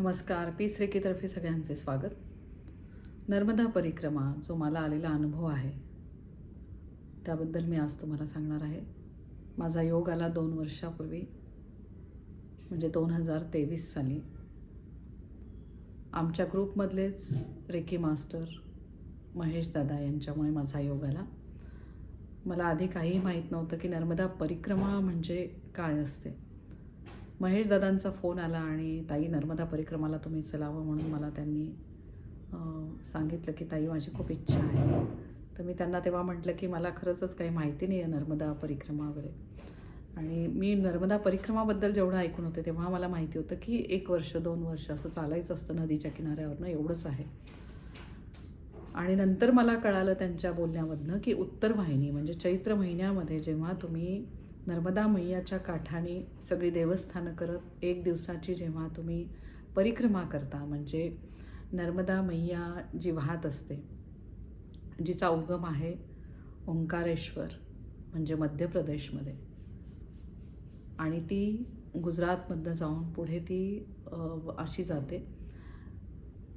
नमस्कार पी श्रेकीतर्फे सगळ्यांचे स्वागत. नर्मदा परिक्रमा जो मला आलेला अनुभव आहे त्याबद्दल मी आज तुम्हाला सांगणार आहे. माझा योग आला दोन वर्षापूर्वी म्हणजे दोन हजार तेवीस साली. आमच्या ग्रुपमधलेच रेकी मास्टर महेश दादा यांच्यामुळे माझा योग आला. मला आधी काहीही माहीत नव्हतं की नर्मदा परिक्रमा म्हणजे काय असते. महेश दादांचा फोन आला आणि ताई नर्मदा परिक्रमाला तुम्ही चलावं म्हणून मला त्यांनी सांगितलं की ताई माझी खूप इच्छा आहे. तर मी त्यांना तेव्हा म्हटलं की मला खरंचच काही माहिती नाही आहे नर्मदा परिक्रमा वगैरे. आणि मी नर्मदा परिक्रमाबद्दल जेवढं ऐकून होते तेव्हा मला माहिती होतं की एक वर्ष दोन वर्ष असं चालायचं असतं नदीच्या किनाऱ्यावरनं एवढंच आहे. आणि नंतर मला कळालं त्यांच्या बोलण्यामधनं की उत्तर वाहिनी म्हणजे चैत्र महिन्यामध्ये जेव्हा तुम्ही नर्मदा मैयाच्या काठाने सगळी देवस्थानं करत एक दिवसाची जेव्हा तुम्ही परिक्रमा करता म्हणजे नर्मदा मैया जी वाहत असते जिचा उगम आहे ओंकारेश्वर म्हणजे मध्य प्रदेशमध्ये. आणि ती गुजरातमधनं जाऊन पुढे ती अशी जाते.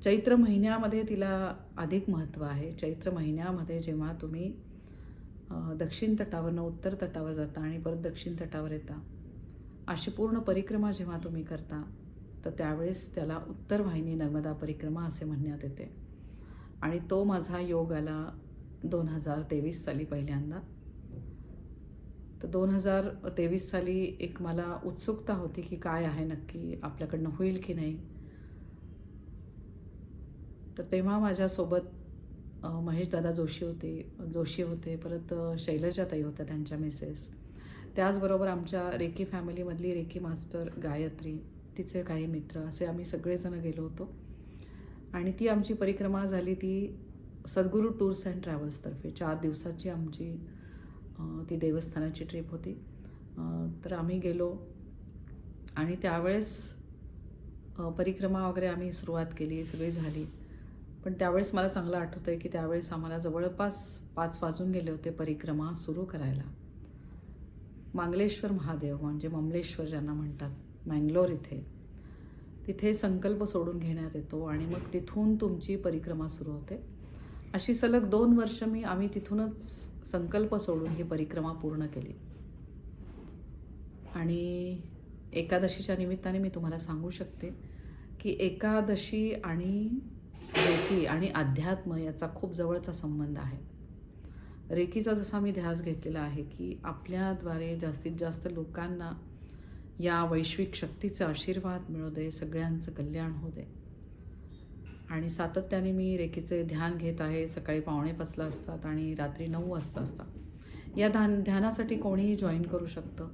चैत्र महिन्यामध्ये तिला अधिक महत्त्व आहे. चैत्र महिन्यामध्ये जेव्हा तुम्ही दक्षिण तटावरनं उत्तर तटावर जाता आणि परत दक्षिण तटावर येता. अशी पूर्ण परिक्रमा जेव्हा तुम्ही करता तर त्यावेळेस त्याला उत्तर वाहिनी नर्मदा परिक्रमा असे म्हणण्यात येते. आणि तो माझा योग आला दोन हजार तेवीस साली पहिल्यांदा. तर दोन हजार तेवीस साली एक मला उत्सुकता होती की काय आहे नक्की आपल्याकडनं होईल की नाही. तर तेव्हा माझ्यासोबत महेशदादा जोशी होते जोशी होते परत शैलजाताई होत्या त्यांच्या मिसेस. त्याचबरोबर आमच्या रेकी फॅमिलीमधली रेकी मास्टर गायत्री तिचे काही मित्र असे आम्ही सगळेजण गेलो होतो. आणि ती आमची परिक्रमा झाली ती सद्गुरू टूर्स अँड ट्रॅव्हल्सतर्फे चार दिवसाची आमची ती देवस्थानाची ट्रिप होती. तर आम्ही गेलो आणि त्यावेळेस परिक्रमा वगैरे आम्ही सुरुवात केली सगळी झाली. पण त्यावेळेस मला चांगलं आठवतं आहे की त्यावेळेस आम्हाला जवळपास पाच वाजून गेले होते परिक्रमा सुरू करायला. मांगलेश्वर महादेव म्हणजे ममलेश्वर ज्यांना म्हणतात मँगलोर इथे. तिथे संकल्प सोडून घेण्यात येतो आणि मग तिथून तुमची परिक्रमा सुरू होते. अशी सलग दोन वर्ष मी आम्ही तिथूनच संकल्प सोडून ही परिक्रमा पूर्ण केली. आणि एकादशीच्या निमित्ताने मी तुम्हाला सांगू शकते की एकादशी आणि रेकी आणि अध्यात्म याचा खूप जवळचा संबंध आहे. रेकीचा जसा मी ध्यास घेतलेला आहे की आपल्याद्वारे जास्तीत जास्त लोकांना या वैश्विक शक्तीचा आशीर्वाद मिळू दे सगळ्यांचं कल्याण होऊ दे. आणि सातत्याने मी रेखीचे ध्यान घेत आहे सकाळी पावणे पाचला असतात आणि रात्री नऊ वाजता असतात. या ध्यान ध्यानासाठी कोणीही जॉईन करू शकतं.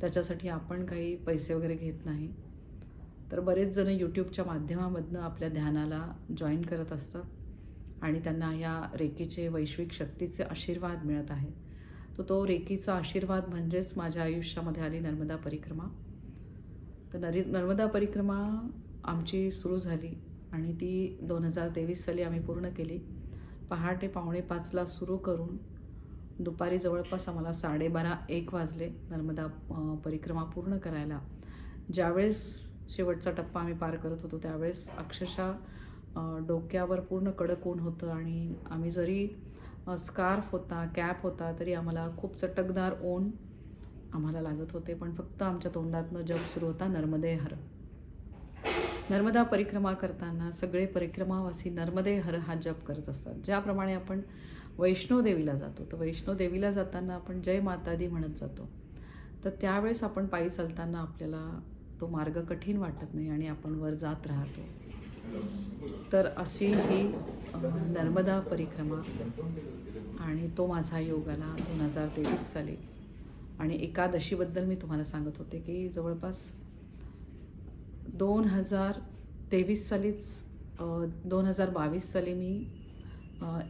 त्याच्यासाठी आपण काही पैसे वगैरे घेत नाही. तर बरेच जण यूट्यूबच्या माध्यमामधनं आपल्या ध्यानाला जॉईन करत असतात आणि त्यांना ह्या रेकीचे वैश्विक शक्तीचे आशीर्वाद मिळत आहे. तर तो रेकीचा आशीर्वाद म्हणजेच माझ्या आयुष्यामध्ये आली नर्मदा परिक्रमा. तर नरी नर्मदा परिक्रमा आमची सुरू झाली आणि ती दोन हजार तेवीस साली आम्ही पूर्ण केली. पहाटे पावणे पाचला सुरू करून दुपारी जवळपास आम्हाला साडेबारा एक वाजले नर्मदा परिक्रमा पूर्ण करायला. ज्यावेळेस शेवटचा टप्पा आम्ही पार करत होतो त्यावेळेस. अक्षरशः डोक्यावर पूर्ण कडक ऊन होतं आणि आम्ही जरी स्कार्फ होता कॅप होता तरी आम्हाला खूप चटकदार ऊन आम्हाला लागत होते. पण फक्त आमच्या तोंडातनं जप सुरू होता नर्मदे हर. नर्मदा परिक्रमा करताना सगळे परिक्रमावासी नर्मदे हर हा जप करत असतात. ज्याप्रमाणे आपण वैष्णोदेवीला जातो तर वैष्णोदेवीला जाताना आपण जय मातादी म्हणत जातो. तर त्यावेळेस आपण पायी चालताना आपल्याला तो मार्ग कठीण वाटत नाही आणि आपण वर जात राहतो. तर अशी ही नर्मदा परिक्रमा आणि तो माझा योग आला दोन हजार तेवीस साली. आणि एकादशीबद्दल मी तुम्हाला सांगत होते की जवळपास दोन हजार तेवीस सालीच दोन हजार बावीस साली मी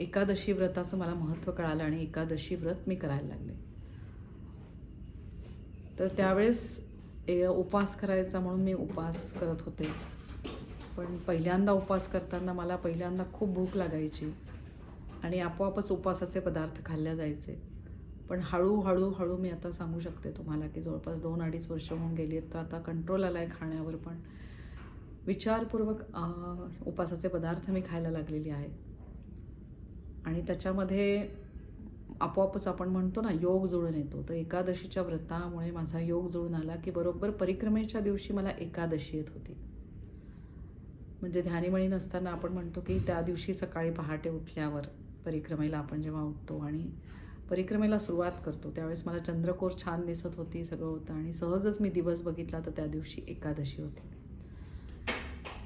एकादशी व्रताचं मला महत्त्व कळालं आणि एकादशी व्रत मी करायला लागले. तर त्यावेळेस ए उपवास करायचा म्हणून मी उपवास करत होते. पण पहिल्यांदा उपवास करताना मला पहिल्यांदा खूप भूक लागायची आणि आपोआपच उपवासाचे पदार्थ खाल्ले जायचे. पण हळूहळू हळू मी आता सांगू शकते तुम्हाला की जवळपास दोन अडीच वर्ष होऊन गेली आहेत तर आता कंट्रोल आला आहे खाण्यावर पण. विचारपूर्वक उपवासाचे पदार्थ मी खायला लागलेली आहे. आणि त्याच्यामध्ये आपोआपच आपण म्हणतो ना योग जुळून येतो. तर एकादशीच्या व्रतामुळे माझा योग जुळून आला की बरोबर परिक्रमेच्या दिवशी मला एकादशी येत होती. म्हणजे ध्यानीमणी नसताना आपण म्हणतो की त्या दिवशी सकाळी पहाटे उठल्यावर परिक्रमेला आपण जेव्हा उठतो आणि परिक्रमेला सुरुवात करतो त्यावेळेस मला चंद्रकोर छान दिसत होती सगळं होतं आणि सहजच मी दिवस बघितला तर त्या दिवशी एकादशी होती.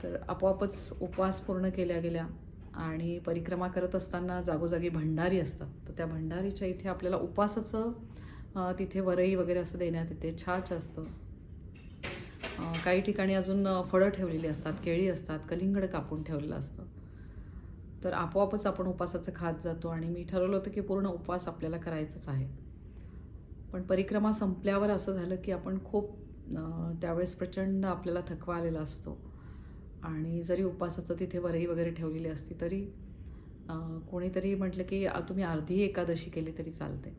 तर आपोआपच उपवास पूर्ण केल्या गेल्या. आणि परिक्रमा करत असताना जागोजागी भंडारी असतात. तर त्या भंडारीच्या इथे आपल्याला उपवासाचं तिथे वरई वगैरे असं देण्यात येते. छाछ असतं. काही ठिकाणी अजून फळं ठेवलेली असतात केळी असतात कलिंगड कापून ठेवलेलं असतं. तर आपोआपच आपण उपासाचं खात जातो आणि मी ठरवलं होतं की पूर्ण उपवास आपल्याला करायचाच आहे. पण परिक्रमा संपल्यावर असं झालं की आपण खूप त्यावेळेस प्रचंड आपल्याला थकवा आलेला असतो. आणि जरी उपवासाचं तिथे वरई वगैरे ठेवलेली असती तरी कोणीतरी म्हटलं की तुम्ही अर्धी एकादशी केली तरी चालते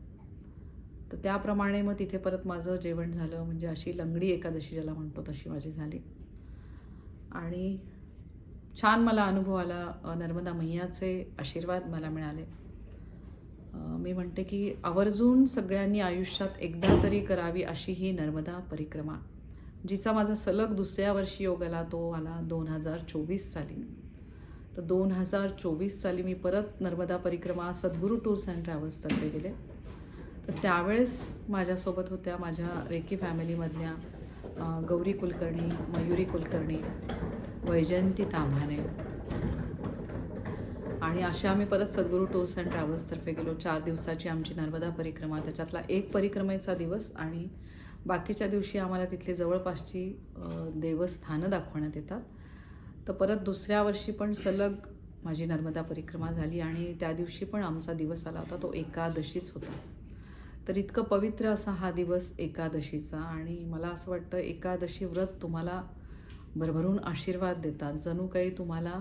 तर त्याप्रमाणे मग तिथे परत माझं जेवण झालं म्हणजे अशी लंगडी एकादशी ज्याला म्हणतो तशी माझी झाली. आणि छान मला अनुभव आला नर्मदा मैयाचे आशीर्वाद मला मिळाले. मी म्हणते की आवर्जून सगळ्यांनी आयुष्यात एकदा तरी करावी अशी ही नर्मदा परिक्रमा. जिचा माझा सलग दुसऱ्या वर्षी योग आला तो आला दोन हजार चोवीस साली. तर दोन हजार चोवीस साली मी परत नर्मदा परिक्रमा सद्गुरू टूर्स अँड ट्रॅव्हल्सतर्फे गेले. तर त्यावेळेस माझ्यासोबत होत्या माझ्या रेकी फॅमिलीमधल्या गौरी कुलकर्णी मयुरी कुलकर्णी वैजयंती ताम्हाणे आणि अशा आम्ही परत सद्गुरू टूर्स अँड ट्रॅव्हल्सतर्फे गेलो. चार दिवसाची आमची नर्मदा परिक्रमा त्याच्यातला एक परिक्रमेचा दिवस आणि बाकीच्या दिवशी आम्हाला तिथली जवळपासची देवस्थानं दाखवण्यात येतात. तर परत दुसऱ्या वर्षी पण सलग माझी नर्मदा परिक्रमा झाली आणि त्या दिवशी पण आमचा दिवस आला होता तो एकादशीच होता. तर इतकं पवित्र असा हा दिवस एकादशीचा आणि मला असं वाटतं एकादशी व्रत तुम्हाला भरभरून आशीर्वाद देतात. जणू काही तुम्हाला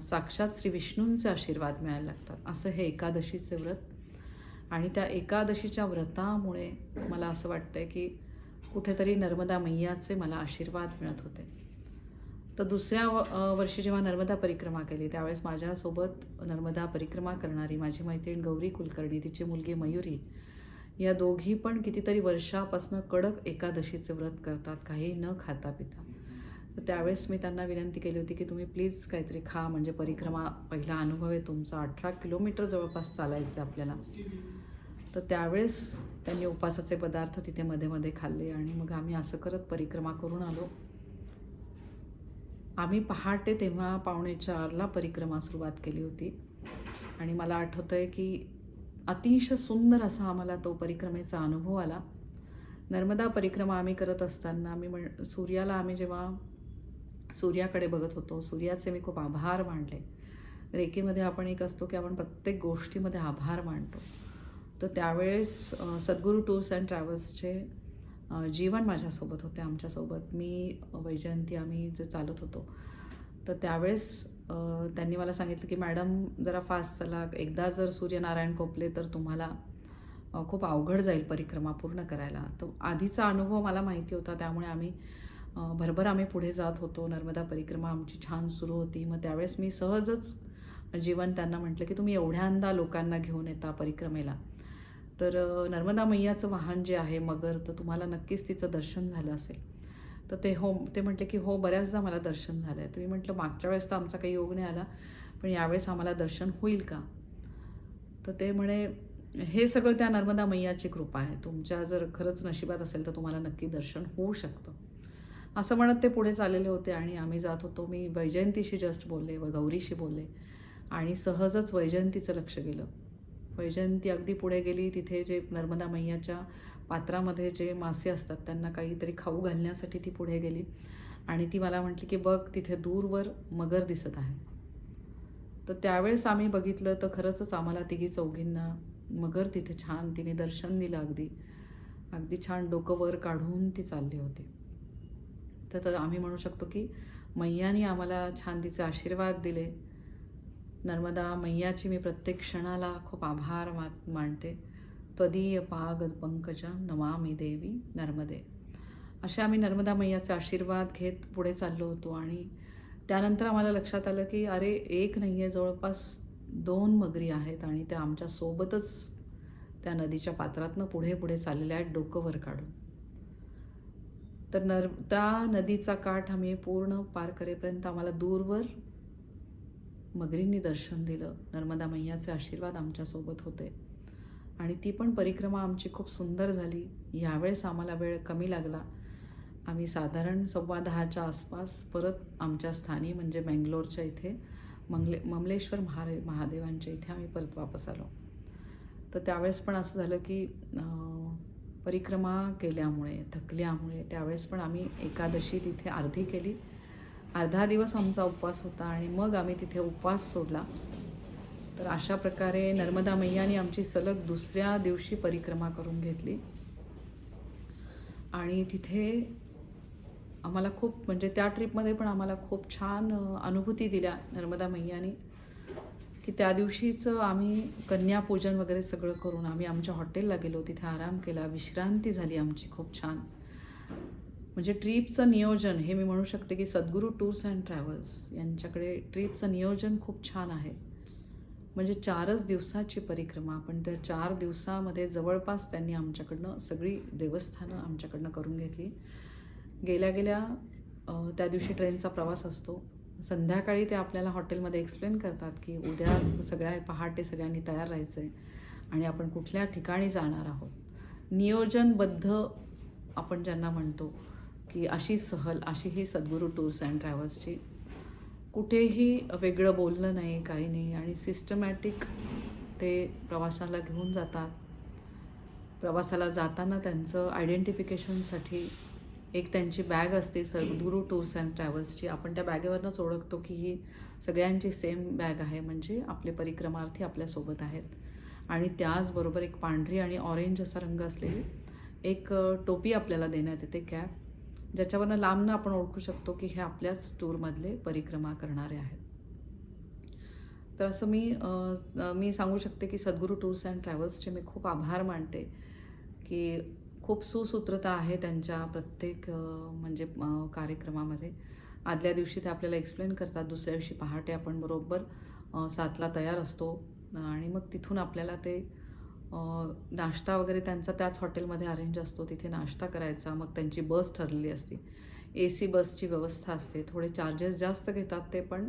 साक्षात श्री विष्णूंचे आशीर्वाद मिळायला लागतात. असं हे एकादशीचे व्रत आणि त्या एकादशीच्या व्रतामुळे मला असं वाटतंय की कुठेतरी नर्मदा मैयाचे मला आशीर्वाद मिळत होते. तर दुसऱ्या वर्षी जेव्हा नर्मदा परिक्रमा केली त्यावेळेस माझ्यासोबत नर्मदा परिक्रमा करणारी माझी मैत्रीण गौरी कुलकर्णी तिची मुलगी मयुरी या दोघी पण कितीतरी वर्षापासनं कडक एकादशीचे व्रत करतात काही न खाता पिता. तर त्यावेळेस मी त्यांना विनंती केली होती की तुम्ही प्लीज काहीतरी खा म्हणजे परिक्रमा पहिला अनुभव आहे तुमचा अठरा किलोमीटर जवळपास चालायचं आहे आपल्याला. तर त्यावेळेस त्यांनी उपासाचे पदार्थ तिथे मध्ये मध्ये खाल्ले आणि मग आम्ही असं करत परिक्रमा करून आलो. आम्ही पहाटे तेव्हा पावणे चारला परिक्रमा सुरुवात केली होती. आणि मला आठवतं आहे की अतिशय सुंदर असा आम्हाला तो परिक्रमेचा अनुभव आला. नर्मदा परिक्रमा आम्ही करत असताना आम्ही म्हण सूर्याला आम्ही जेव्हा सूर्याकडे बघत होतो सूर्याचे मी खूप आभार मानले. रेखेमध्ये आपण एक असतो की आपण प्रत्येक गोष्टीमध्ये आभार मानतो. तर त्यावेळेस सद्गुरू टूर्स अँड ट्रॅव्हल्सचे जीवन माझ्यासोबत होते आमच्यासोबत. मी वैजयंती आम्ही जे चालत होतो. तर त्यावेळेस त्यांनी मला सांगितलं की मॅडम जरा फास्ट चला. एकदा जर सूर्यनारायण कोपले तर तुम्हाला खूप अवघड जाईल परिक्रमा पूर्ण करायला. तर आधीचा अनुभव मला माहिती होता. त्यामुळे आम्ही भरभर आम्ही पुढे जात होतो. नर्मदा परिक्रमा आमची छान सुरू होती. मग त्यावेळेस मी सहजच जीवन त्यांना म्हटलं की तुम्ही एवढ्यांदा लोकांना घेऊन येता परिक्रमेला. तर नर्मदा मैयाचं वाहन जे आहे मगर तर तुम्हाला नक्कीच तिचं दर्शन झालं असेल. तर ते हो ते म्हटले की हो बऱ्याचदा मला दर्शन झालं आहे तर मी म्हटलं मागच्या वेळेस तर आमचा काही योग नाही आला पण यावेळेस आम्हाला दर्शन होईल का? तर ते म्हणे हे सगळं त्या नर्मदा मैयाची कृपा आहे. तुमच्या जर खरंच नशिबात असेल तर तुम्हाला नक्की दर्शन होऊ शकतं. असं म्हणत ते पुढे चाललेले होते आणि आम्ही जात होतो. मी वैजयंतीशी जस्ट बोलले व गौरीशी बोलले आणि सहजच वैजयंतीचं लक्ष गेलं. वैजयंती अगदी पुढे गेली तिथे जे नर्मदा मैयाच्या पात्रामध्ये जे मासे असतात त्यांना काहीतरी खाऊ घालण्यासाठी ती पुढे गेली. आणि ती मला म्हटली की बघ तिथे दूरवर मगर दिसत आहे. तर त्यावेळेस आम्ही बघितलं तर खरंच आम्हाला तिघी चौघींना मगर तिथे छान तिने दर्शन दिलं अगदी. अगदी छान डोकं वर काढून ती चालली होती. तर तर आम्ही म्हणू शकतो की मैयानी आम्हाला छान तिचे आशीर्वाद दिले. नर्मदा मैयाची मी प्रत्येक क्षणाला खूप आभार मा मानते. त्वदीय पाग पंकजा नमामी देवी नर्मदे. असे आम्ही नर्मदा मैयाचे आशीर्वाद घेत पुढे चाललो होतो आणि त्यानंतर आम्हाला लक्षात आलं की अरे एक नाही आहे जवळपास दोन मगरी आहेत आणि त्या आमच्यासोबतच त्या नदीच्या पात्रातनं पुढे पुढे चाललेल्या आहेत डोकं वर काढून. तर नर त्या नदीचा काठ आम्ही पूर्ण पार करेपर्यंत आम्हाला दूरवर मगरींनी दर्शन दिलं. नर्मदा मैयाचे आशीर्वाद आमच्यासोबत होते. आणि ती पण परिक्रमा आमची खूप सुंदर झाली. यावेळेस आम्हाला वेळ कमी लागला. आम्ही साधारण सव्वा दहाच्या आसपास परत आमच्या स्थानी म्हणजे बँगलोरच्या इथे मंगले ममलेश्वर महारे महादेवांच्या इथे आम्ही परत वापस आलो. तर त्यावेळेस पण असं झालं की परिक्रमा केल्यामुळे थकल्यामुळे त्यावेळेस पण आम्ही एकादशी तिथे अर्धी केली. अर्धा दिवस आमचा उपवास होता आणि मग आम्ही तिथे उपवास सोडला. तर अशा प्रकारे नर्मदा मैयाने आमची सलग दुसऱ्या दिवशी परिक्रमा करून घेतली. आणि तिथे आम्हाला खूप म्हणजे त्या ट्रिपमध्ये पण आम्हाला खूप छान अनुभूती दिल्या नर्मदा मैयाने की त्या दिवशीचं आम्ही कन्यापूजन वगैरे सगळं करून आम्ही आमच्या हॉटेलला गेलो. तिथे आराम केला विश्रांती झाली आमची खूप छान. म्हणजे ट्रीपचं नियोजन हे मी म्हणू शकते की सद्गुरू टूर्स अँड ट्रॅव्हल्स यांच्याकडे ट्रीपचं नियोजन खूप छान आहे. म्हणजे चारच दिवसाची परिक्रमा पण त्या चार दिवसामध्ये जवळपास त्यांनी आमच्याकडनं सगळी देवस्थानं आमच्याकडनं करून घेतली. गेल्या गेल्या त्या दिवशी ट्रेनचा प्रवास असतो. संध्याकाळी ते आपल्याला हॉटेलमध्ये एक्सप्लेन करतात की उद्या सगळ्या पहाटे सगळ्यांनी तयार राहायचं आहे आणि आपण कुठल्या ठिकाणी जाणार आहोत. नियोजनबद्ध आपण ज्यांना म्हणतो की अशी सहल अशी ही सद्गुरू टूर्स अँड ट्रॅव्हल्सची. कुठेही वेगळं बोलणं नाही काही नाही. आणि सिस्टमॅटिक ते प्रवासाला घेऊन जातात. प्रवासाला जाताना त्यांचं आयडेंटिफिकेशनसाठी एक त्यांची बॅग असते सद्गुरू टूर्स अँड ट्रॅव्हल्सची. आपण त्या बॅगेवरनंच ओळखतो की ही सगळ्यांची सेम बॅग आहे म्हणजे आपले परिक्रमार्थी आपल्यासोबत आहेत. आणि त्याचबरोबर एक पांढरी आणि ऑरेंज असा रंग असलेली एक टोपी आपल्याला देण्यात येते कॅप. ज्याच्यावरनं लांबनं आपण ओळखू शकतो की हे आपल्याच टूरमधले परिक्रमा करणारे आहेत. तर असं मी मी सांगू शकते की सद्गुरू टूर्स अँड ट्रॅव्हल्सचे मी खूप आभार मानते की खूप सुसूत्रता आहे त्यांच्या प्रत्येक म्हणजे कार्यक्रमामध्ये. आदल्या दिवशी ते आपल्याला एक्सप्लेन करतात दुसऱ्या दिवशी पहाटे आपण बरोबर सातला तयार असतो. आणि मग तिथून आपल्याला ते नाश्ता वगैरे त्यांचा त्याच हॉटेलमध्ये अरेंज असतो. तिथे नाश्ता करायचा मग त्यांची बस ठरलेली असते. ए सी बसची व्यवस्था असते. थोडे चार्जेस जास्त घेतात ते पण.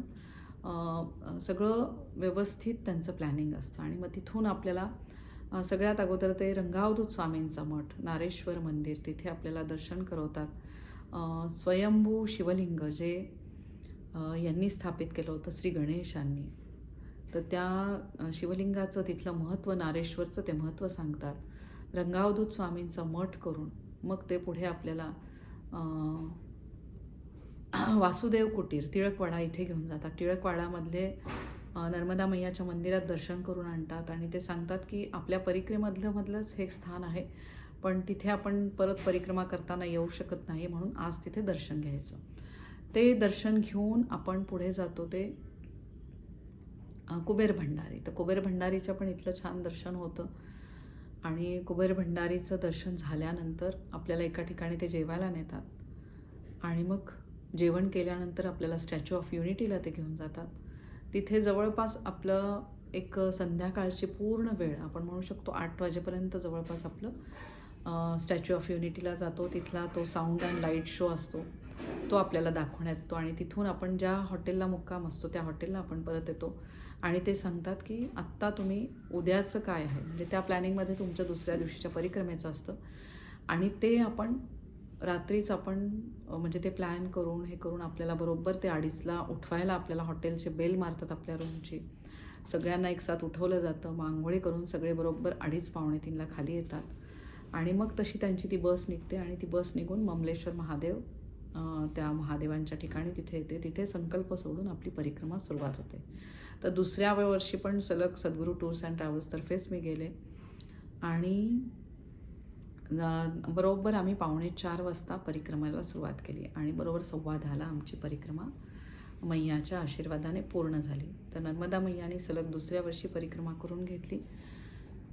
सगळं व्यवस्थित त्यांचं प्लॅनिंग असतं. आणि मग तिथून आपल्याला सगळ्यात अगोदर ते रंगावधूत स्वामींचा मठ नारेश्वर मंदिर तिथे आपल्याला दर्शन करवतात. स्वयंभू शिवलिंग जे यांनी स्थापित केलं होतं श्री गणेशांनी. तर त्या शिवलिंगाचं तिथलं महत्त्व नारेश्वरचं ते महत्त्व सांगतात. रंगावधूत स्वामींचा मठ करून मग ते पुढे आपल्याला वासुदेव कुटीर टिळकवाडा इथे घेऊन जातात. टिळकवाडामधले नर्मदा मैयाच्या मंदिरात दर्शन करून आणतात आणि ते सांगतात की आपल्या परिक्रमेमधलं मधलंच हे स्थान आहे पण तिथे आपण परत परिक्रमा करताना येऊ शकत नाही म्हणून आज तिथे दर्शन घ्यायचं. ते दर्शन घेऊन आपण पुढे जातो ते कुबेर भंडारी. तर कुबेर भंडारीचं पण इथलं छान दर्शन होतं. आणि कुबेर भंडारीचं दर्शन झाल्यानंतर आपल्याला एका ठिकाणी ते जेवायला नेतात. आणि मग जेवण केल्यानंतर आपल्याला स्टॅच्यू ऑफ युनिटीला ते घेऊन जातात. तिथे जवळपास आपलं एक संध्याकाळची पूर्ण वेळ आपण म्हणू शकतो आठ वाजेपर्यंत जवळपास आपलं स्टॅच्यू ऑफ युनिटीला जातो. तिथला तो साऊंड अँड लाइट शो असतो. तो आपल्याला दाखवण्यात येतो. आणि तिथून आपण ज्या हॉटेलला मुक्काम असतो त्या हॉटेलला आपण परत येतो. आणि ते सांगतात की आत्ता तुम्ही उद्याचं काय आहे? म्हणजे त्या प्लॅनिंगमध्ये तुमच्या दुसऱ्या दिवशीच्या परिक्रमेचं असतं. आणि ते आपण रात्रीच आपण म्हणजे ते प्लॅन करून हे करून आपल्याला बरोबर ते अडीचला उठवायला आपल्याला हॉटेलचे बेल मारतात आपल्या रूमची. सगळ्यांना एक साथ उठवलं जातं. मग आंघोळी करून सगळे बरोबर अडीच पावणे तीनला खाली येतात. आणि मग तशी त्यांची ती बस निघते आणि ती बस निघून ममलेश्वर महादेव त्या महादेवांच्या ठिकाणी तिथे येते. तिथे संकल्प सोडून आपली परिक्रमा सुरुवात होते. तर दुसऱ्या वर्षी पण सलग सद्गुरू टूर्स अँड ट्रॅव्हल्सतर्फेच मी गेले. आणि बरोबर आम्ही पावणे चार वाजता परिक्रमाला सुरुवात केली आणि बरोबर सव्वा दहाला आमची परिक्रमा मैयाच्या आशीर्वादाने पूर्ण झाली. तर नर्मदा मैयाने सलग दुसऱ्या वर्षी परिक्रमा करून घेतली.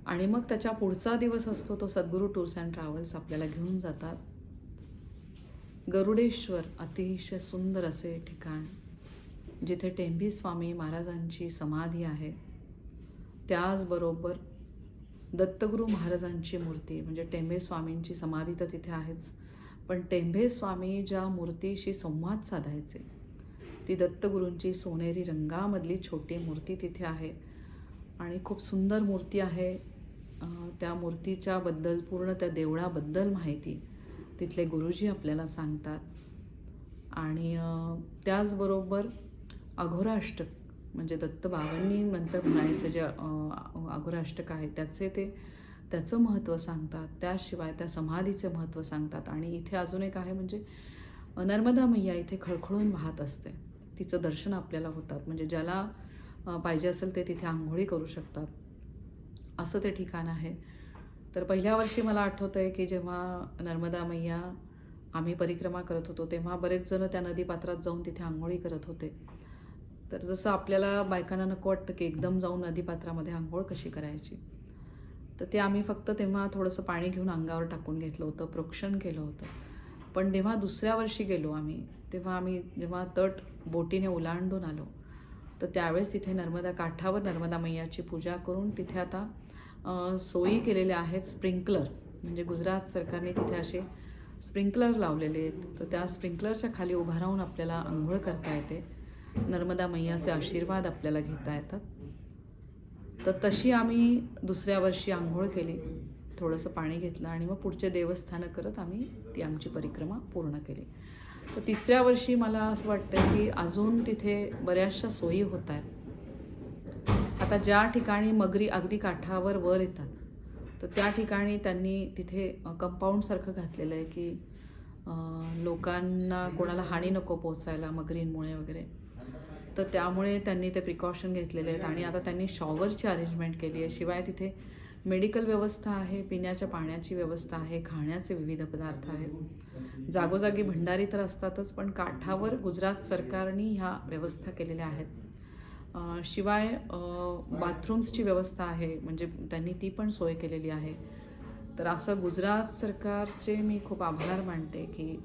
आणि मग त्याच्या पुढचा दिवस असतो तो सद्गुरू टूर्स अँड ट्रॅव्हल्स आपल्याला घेऊन जातात. गरुडेश्वर अतिशय सुंदर असे ठिकाण जिथे टेंभी स्वामी महाराजांची समाधी आहे त्याचबरोबर दत्तगुरू महाराजांची मूर्ती म्हणजे टेंभे स्वामींची समाधी तर तिथे आहेच. पण टेंभे स्वामी ज्या मूर्तीशी संवाद साधायचे ती दत्तगुरूंची सोनेरी रंगामधली छोटी मूर्ती तिथे आहे. आणि खूप सुंदर मूर्ती आहे. त्या मूर्तीच्याबद्दल पूर्ण त्या देवळाबद्दल माहिती तिथले गुरुजी आपल्याला सांगतात. आणि त्याचबरोबर अघोराष्टक म्हणजे दत्तबाबांनी नंतर म्हणायचं जे अघोराष्टक आहे त्याचे ते त्याचं महत्त्व सांगतात त्याशिवाय त्या समाधीचे महत्त्व सांगतात. आणि इथे अजून एक आहे म्हणजे नर्मदा मैया इथे खळखळून वाहत असते. तिचं दर्शन आपल्याला होतात. म्हणजे ज्याला पाहिजे असेल ते तिथे आंघोळी करू शकतात. असं ते ठिकाण आहे. तर पहिल्या वर्षी मला आठवतं आहे की जेव्हा नर्मदा मैया आम्ही परिक्रमा करत होतो तेव्हा बरेच जण त्या नदीपात्रात जाऊन तिथे आंघोळी करत होते. तर जसं आपल्याला बायकांना नको वाटतं की एकदम जाऊन नदीपात्रामध्ये आंघोळ कशी करायची? तर ते आम्ही फक्त तेव्हा थोडंसं पाणी घेऊन अंगावर टाकून घेतलं होतं प्रोक्षण केलं होतं. पण जेव्हा दुसऱ्या वर्षी गेलो आम्ही तेव्हा आम्ही जेव्हा तट बोटीने ओलांडून आलो तर त्यावेळेस तिथे नर्मदा काठावर नर्मदा मैयाची पूजा करून तिथे आता सोयी केलेल्या आहेत स्प्रिंकलर. म्हणजे गुजरात सरकारने तिथे असे स्प्रिंकलर लावलेले आहेत. तर त्या स्प्रिंकलरच्या खाली उभा राहून आपल्याला आंघोळ करता येते. नर्मदा मैयाचे आशीर्वाद आपल्याला घेता येतात. तर तशी आम्ही दुसऱ्या वर्षी आंघोळ केली. थोडंसं पाणी घेतलं आणि मग पुढचे देवस्थानं करत आम्ही ती आमची परिक्रमा पूर्ण केली. तर तिसऱ्या वर्षी मला असं वाटतं की अजून तिथे बऱ्याचशा सोयी होत आहेत. आता ज्या ठिकाणी मगरी अगदी काठावर वर येतात तर त्या ठिकाणी त्यांनी तिथे कंपाऊंडसारखं घातलेलं आहे की लोकांना कोणाला हानी नको पोचायला मगरींमुळे वगैरे. तर त्यामुळे त्यांनी ते प्रिकॉशन घेतलेले आहेत. आणि आता त्यांनी शॉवरची अरेंजमेंट केली आहे. शिवाय तिथे मेडिकल व्यवस्था आहे पिण्याच्या पाण्याची व्यवस्था आहे खाण्याचे विविध पदार्थ आहेत. जागोजागी भंडारी तर असतातच पण काठावर गुजरात सरकारने ह्या व्यवस्था केलेल्या आहेत. शिवाय बाथरूम्सची व्यवस्था आहे. म्हणजे त्यांनी ती पण सोय केलेली आहे. तर असं गुजरात सरकारचे मी खूप आभार मानते की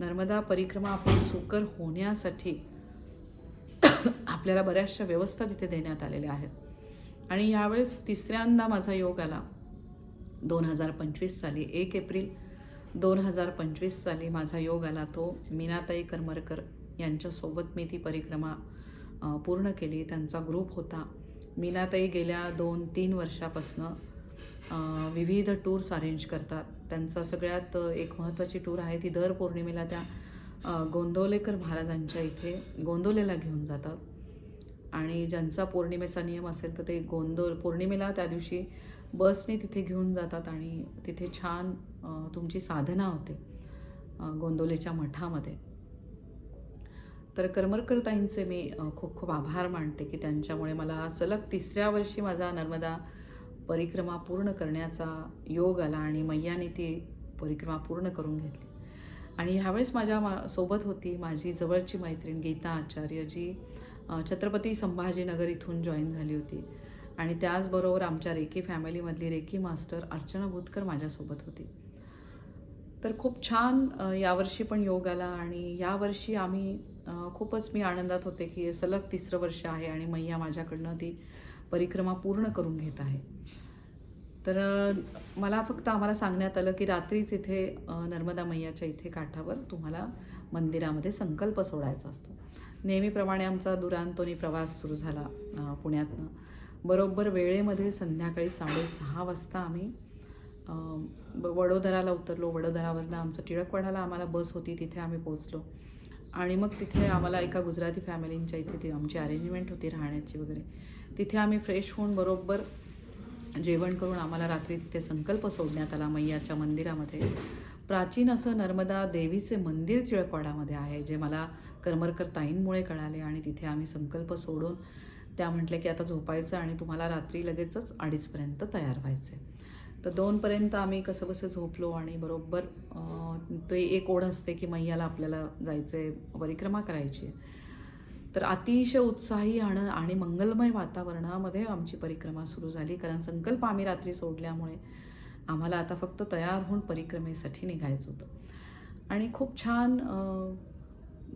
नर्मदा परिक्रमा आपली सुकर होण्यासाठी आपल्याला बऱ्याचशा व्यवस्था तिथे देण्यात आलेल्या आहेत. आणि यावेळेस तिसऱ्यांदा माझा योग आला. दोन हजार पंचवीस साली एक एप्रिल दोन हजार पंचवीस साली माझा योग आला. तो मीनाताई करमरकर यांच्यासोबत मी ती परिक्रमा पूर्ण केली. त्यांचा ग्रुप होता. मीनाताई गेल्या दोन तीन वर्षापासनं विविध टूर्स अरेंज करतात. त्यांचा सगळ्यात एक महत्त्वाची टूर आहे ती दर पौर्णिमेला त्या गोंदवलेकर महाराजांच्या इथे गोंदवलेला घेऊन जातात. आणि ज्यांचा पौर्णिमेचा नियम असेल तर ते गोंदोल पौर्णिमेला त्या दिवशी बसने तिथे घेऊन जातात आणि तिथे छान तुमची साधना होते गोंदोलेच्या गोंदवलेच्या मठामध्ये. तर करमरकरताईंचे मी खूप खूप आभार मानते की त्यांच्यामुळे मला सलग तिसऱ्या वर्षी माझा नर्मदा परिक्रमा पूर्ण करण्याचा योग आला आणि मैयाने ती परिक्रमा पूर्ण करून घेतली. आणि ह्यावेळेस माझ्या मा सोबत होती माझी जवळची मैत्रीण गीता आचार्य जी छत्रपती संभाजीनगर इथून जॉईन झाली होती. आणि त्याचबरोबर आमच्या रेकी फॅमिलीमधली रेकी मास्टर अर्चना भूतकर माझ्यासोबत होती. तर खूप छान यावर्षी पण योग आला आणि यावर्षी आम्ही खूपच मी आनंदात होते की सलग तिसरं वर्ष आहे आणि मैया माझ्याकडनं ती परिक्रमा पूर्ण करून घेत आहे. तर मला फक्त आम्हाला सांगण्यात आलं की रात्रीच इथे नर्मदा मैयाच्या इथे काठावर तुम्हाला मंदिरामध्ये संकल्प सोडायचा असतो. नेहमीप्रमाणे आमचा दुरांतोनी प्रवास सुरू झाला पुण्यातनं. बरोबर वेळेमध्ये संध्याकाळी साडेसहा वाजता आम्ही ब- वडोदराला उतरलो. वडोदरावरनं आमचं टिळकवाडाला आम्हाला बस होती तिथे आम्ही पोचलो आणि मग तिथे आम्हाला एका गुजराती फॅमिलींच्या इथे ती आमची अरेंजमेंट होती राहण्याची वगैरे. तिथे आम्ही फ्रेश होऊन बरोबर जेवण करून आम्हाला रात्री तिथे संकल्प सोडण्यात आला मैयाच्या मंदिरामध्ये. प्राचीन असं नर्मदा देवीचे मंदिर टिळकवाडामध्ये आहे जे मला करमरकर ताईंमुळे कळाले आणि तिथे आम्ही संकल्प सोडून त्या म्हटल्या की आता झोपायचं आणि तुम्हाला रात्री लगेचच अडीचपर्यंत तयार व्हायचे तर दोनपर्यंत आम्ही कसं कसं झोपलो आणि बरोबर ते एक ओढ असते की मैयाला आपल्याला जायचं आहे परिक्रमा करायची. आहे तर अतिशय उत्साही आणि आणि मंगलमय वातावरणामध्ये आमची परिक्रमा सुरू झाली कारण संकल्प आम्ही रात्री सोडल्यामुळे आम्हाला आता फक्त तयार होऊन परिक्रमेसाठी निघायचं होतं. आणि खूप छान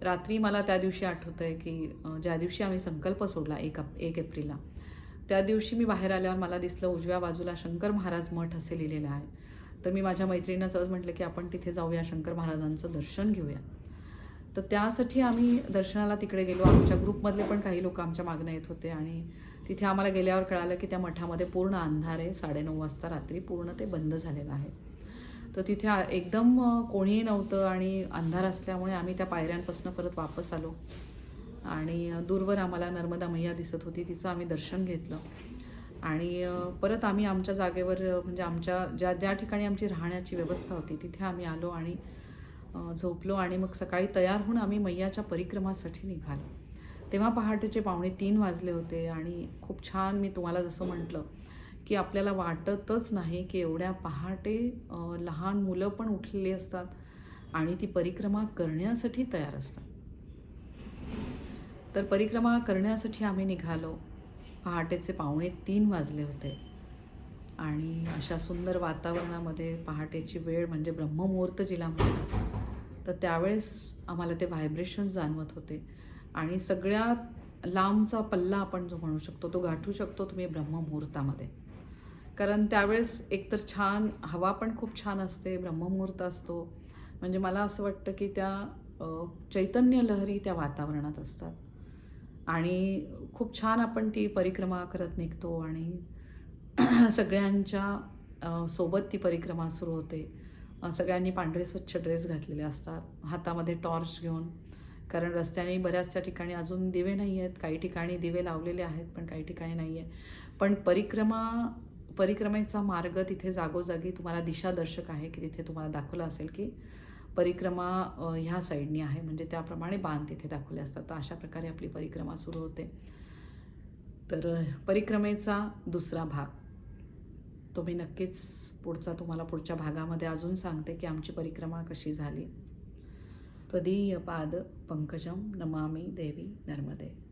रात्री मला त्या दिवशी आठवतं आहे की ज्या दिवशी आम्ही संकल्प सोडला एक अप एक एप्रिलला त्या दिवशी मी बाहेर आल्यावर मला दिसलं उजव्या बाजूला शंकर महाराज मठ असे लिहिलेलं आहे. तर मी माझ्या मैत्रिणीनं सहज म्हटलं की आपण तिथे जाऊया शंकर महाराजांचं दर्शन घेऊया. तर त्यासाठी आम्ही दर्शनाला तिकडे गेलो. आमच्या ग्रुपमधले पण काही लोक आमच्या मागणं येत होते आणि तिथे आम्हाला गेल्यावर कळालं की त्या मठामध्ये पूर्ण अंधार आहे साडेनऊ वाजता रात्री पूर्ण ते बंद झालेलं आहे. तर तिथे एकदम कोणीही नव्हतं आणि अंधार असल्यामुळे आम्ही त्या पायऱ्यांपासून परत वापस आलो. आणि दूरवर आम्हाला नर्मदा मैया दिसत होती तिचं आम्ही दर्शन घेतलं. आणि परत आम्ही आमच्या जागेवर म्हणजे आमच्या ज्या ज्या ठिकाणी आमची राहण्याची व्यवस्था होती तिथे आम्ही आलो आणि झोपलो आणि मग सकाळी तयार होऊन आम्ही मैयाच्या परिक्रमासाठी निघालो. तेव्हा पहाटेचे पावणे तीन वाजले होते आणि खूप छान मी तुम्हाला जसं म्हटलं की आपल्याला वाटतच नाही की एवढ्या पहाटे लहान मुलं पण उठलेली असतात आणि ती परिक्रमा करण्यासाठी तयार असतात. तर परिक्रमा करण्यासाठी आम्ही निघालो. पहाटेचे पावणे तीन वाजले होते आणि अशा सुंदर वातावरणामध्ये पहाटेची वेळ म्हणजे ब्रह्ममुहूर्त जिला म्हणतात. तर त्यावेळेस आम्हाला ते व्हायब्रेशन्स जाणवत होते. आणि सगळ्यात लांबचा पल्ला आपण जो म्हणू शकतो तो गाठू शकतो तुम्ही ब्रह्ममुहूर्तामध्ये. कारण त्यावेळेस एकतर छान हवा पण खूप छान असते ब्रह्ममुहूर्त असतो. म्हणजे मला असं वाटतं की त्या चैतन्य लहरी त्या वातावरणात असतात. आणि खूप छान आपण ती परिक्रमा करत निघतो आणि सगळ्यांच्या सोबत ती परिक्रमा सुरू होते. सगळ्यांनी पांढरे स्वच्छ ड्रेस घातलेले असतात. हातामध्ये टॉर्च घेऊन. कारण रस्त्याने बऱ्याचशा ठिकाणी अजून दिवे नाही आहेत. काही ठिकाणी दिवे लावलेले आहेत पण काही ठिकाणी नाही आहे पण परिक्रमा परिक्रमेचा मार्ग तिथे जागोजागी तुम्हाला दिशादर्शक आहे की तिथे तुम्हाला दाखवलं असेल की परिक्रमा ह्या साईडनी आहे. म्हणजे त्याप्रमाणे बाण तिथे दाखवले असतात. तर अशा प्रकारे आपली परिक्रमा सुरू होते. तर परिक्रमेचा दुसरा भाग. तो मी नक्कीच पुढचा तुम्हाला पुढच्या भागामध्ये अजून सांगते की आमची परिक्रमा कशी झाली. त्वदीय पाद पंकजम नमामी देवी नर्मदे.